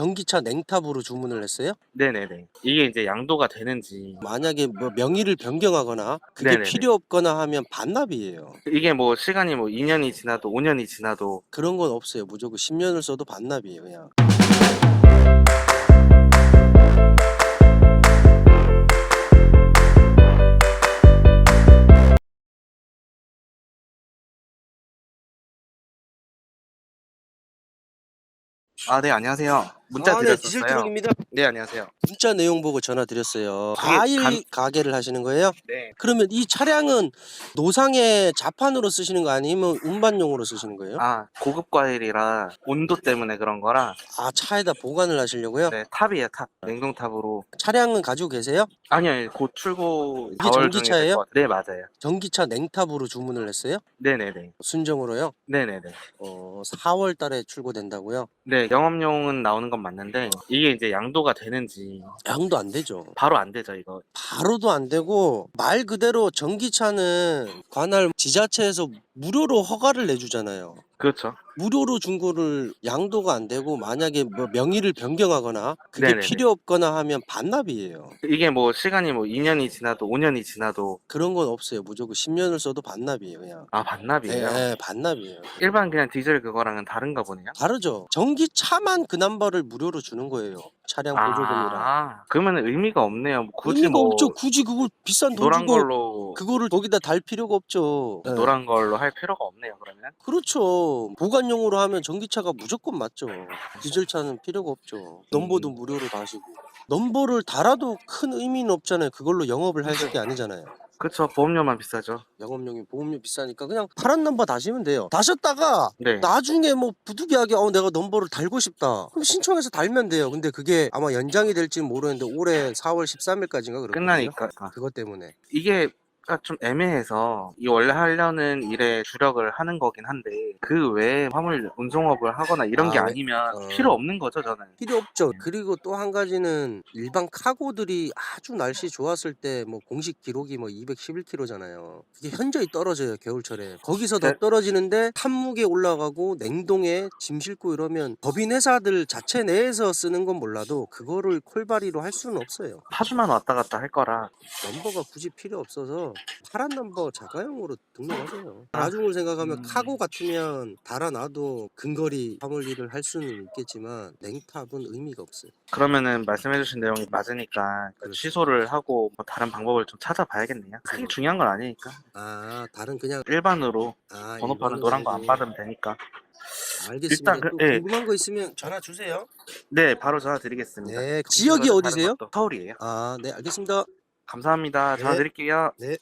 전기차 냉탑으로 주문을 했어요? 네네네. 이게 이제 양도가 되는지 만약에 뭐 명의를 변경하거나 그게 네네네. 필요 없거나 하면 반납이에요. 이게 뭐 시간이 뭐 2년이 지나도 5년이 지나도 그런 건 없어요. 무조건 10년을 써도 반납이에요, 그냥. 아 네 안녕하세요. 문자 아, 네, 드렸었어요. 디젤 트럭입니다. 네 안녕하세요. 문자 내용 보고 전화 드렸어요. 과일 간- 가게를 하시는 거예요? 네. 그러면 이 차량은 노상의 자판으로 쓰시는 거 아니면 운반용으로 쓰시는 거예요? 아 고급 과일이라 온도 때문에 그런 거라 아, 차에다 보관을 하시려고요? 네 탑이에요 탑 냉동탑으로 차량은 가지고 계세요? 아니요 아니요. 곧 출고 이게 4월 중에 전기차예요? 될것 같- 네 맞아요. 전기차 냉탑으로 주문을 했어요? 네네네. 순정으로요? 네네네. 어, 4월 달에 출고된다고요? 네 영업용은 나오는 건 맞는데 이게 이제 양도가 되는지 양도 안 되죠. 바로 안 되죠 이거. 바로도 안 되고 말 그대로 전기차는 관할 지자체에서 무료로 허가를 내주잖아요. 그렇죠. 무료로 준 거를 양도가 안 되고 만약에 뭐 명의를 변경하거나 그게 네네네. 필요 없거나 하면 반납이에요. 이게 뭐 시간이 뭐 2년이 지나도 5년이 지나도 그런 건 없어요. 무조건 10년을 써도 반납이에요, 그냥. 아 예, 반납이에요. 예, 반납이에요. 일반 그냥 디젤 그거랑은 다른가 보네요. 다르죠. 전기차만 그 남바를 무료로 주는 거예요. 차량 보조금이랑. 아, 그러면 의미가 없네요. 뭐 굳이 의미가 뭐 없죠. 굳이 그걸 비싼 돈 노란 주고 걸로 그거를 거기다 달 필요가 없죠. 예. 노란 걸로 할 필요가 없네요. 그러면 그렇죠. 보관 용으로 하면 전기차가 무조건 맞죠. 디젤차는 필요가 없죠. 넘버도 무료로 다시고. 넘버를 달아도 큰 의미는 없잖아요. 그걸로 영업을 할 게 아니잖아요. 그쵸 보험료만 비싸죠. 영업용이 보험료 비싸니까 그냥 파란 넘버 다시면 돼요. 다셨다가 네. 나중에 뭐 부득이하게 어 내가 넘버를 달고 싶다. 그럼 신청해서 달면 돼요. 근데 그게 아마 연장이 될지는 모르는데 올해 4월 13일까지인가 그렇거든요. 끝나니까 아, 그것 때문에. 이게 가 좀 애매해서 이 원래 하려는 일에 주력을 하는 거긴 한데 그 외에 화물 운송업을 하거나 이런 게 아, 왜- 아니면 어. 필요 없는 거죠 저는. 필요 없죠. 그리고 또 한 가지는 일반 카고들이 아주 날씨 좋았을 때 뭐 공식 기록이 뭐 211km잖아요. 이게 현저히 떨어져요 겨울철에. 거기서 더 네. 떨어지는데 탑무게 올라가고 냉동에 짐 싣고 이러면 법인 회사들 자체 내에서 쓰는 건 몰라도 그거를 콜바리로 할 수는 없어요. 파주만 왔다 갔다 할 거라. 넘버가 굳이 필요 없어서 파란 넘버 자가용으로 등록하세요. 아, 나중을 생각하면 음. 카고 같으면 달아놔도 근거리 화물 일을 할 수는 있겠지만 냉탑은 의미가 없어요. 그러면은 말씀해주신 내용이 맞으니까 그 그렇죠. 취소를 하고 뭐 다른 방법을 좀 찾아봐야겠네요. 크게 중요한 건 아니니까 아 다른 그냥 일반으로 아, 번호판은 노란 거안 해야지. 받으면 되니까. 알겠습니다. 일단 그- 또 예. 궁금한 거 있으면 전화 주세요. 네, 바로 전화 드리겠습니다. 네. 지역이 어디세요? 서울이에요. 아, 네, 알겠습니다. 감사합니다. 전화 네. 드릴게요. 네.